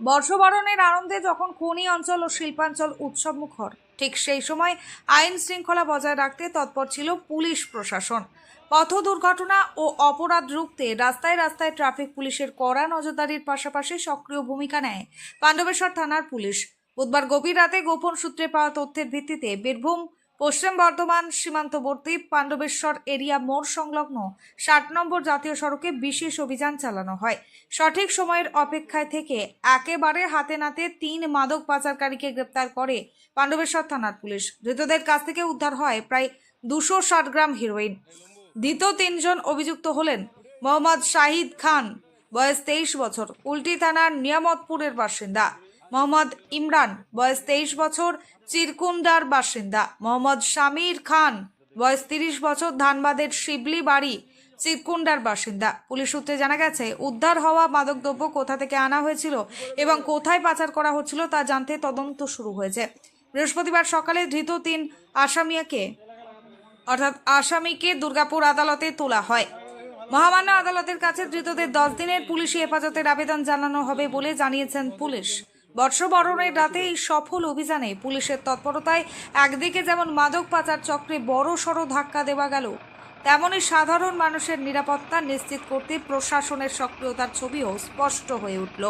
বর্ষবরণের আনন্দে যখন খনি অঞ্চল ও শিল্পাঞ্চল উৎসব মুখর ঠিক সেই সময় আইন শৃঙ্খলা বজায় রাখতে তৎপর ছিল পুলিশ প্রশাসন। পথ দুর্ঘটনা ও অপরাধ রুখতে রাস্তায় রাস্তায় ট্রাফিক পুলিশের কড়া নজরদারির পাশাপাশি সক্রিয় ভূমিকা নেয় পাণ্ডবেশ্বর থানার পুলিশ। বুধবার গভীর রাতে গোপন সূত্রে পাওয়া তথ্যের ভিত্তিতে বীরভূম পশ্চিম বর্ধমান সীমান্তবর্তী পাণ্ডবেশ্বর এরিয়া মোড় সংলগ্ন ষাট নম্বর জাতীয় সড়কে বিশেষ অভিযান চালানো হয়। সঠিক সময়ের অপেক্ষায় থেকে একেবারে হাতে নাতে তিন মাদক পাচারকারীকে গ্রেপ্তার করে পাণ্ডবেশ্বর থানার পুলিশ। ধৃতদের কাছ থেকে উদ্ধার হয় প্রায় দুশো ষাট গ্রাম হিরোইন। দ্বিতীয় তিনজন অভিযুক্ত হলেন মোহাম্মদ শাহিদ খান, বয়স তেইশ বছর, উল্টি থানার নিয়ামতপুরের বাসিন্দা। মোহাম্মদ ইমরান, বয়স তেইশ বছর চিরকুন্ডার বাসিন্দা। মোহাম্মদ শামির খান, বয়স তিরিশ বছর, ধানবাদের শিবলি বাড়ি চিরকুন্ডার বাসিন্দা। পুলিশ সূত্রে জানা গেছে, উদ্ধার হওয়া মাদকদ্রব্য কোথা থেকে আনা হয়েছিল এবং কোথায় পাচার করা হচ্ছিল তা জানতে তদন্ত শুরু হয়েছে। বৃহস্পতিবার সকালে ধৃত তিন আসামিয়াকে অর্থাৎ আসামিকে দুর্গাপুর আদালতে তোলা হয়। মহামান্য আদালতের কাছে ধৃতদের দশ দিনের পুলিশি হেফাজতের আবেদন জানানো হবে বলে জানিয়েছেন পুলিশ। বর্ষবরণের রাতে এই সফল অভিযানে পুলিশের তৎপরতায় একদিকে যেমন মাদক পাচার চক্রে বড় সড় ধাক্কা দেওয়া গেল তেমনই সাধারণ মানুষের নিরাপত্তা নিশ্চিত করতে প্রশাসনের সক্রিয়তার ছবিও স্পষ্ট হয়ে উঠল।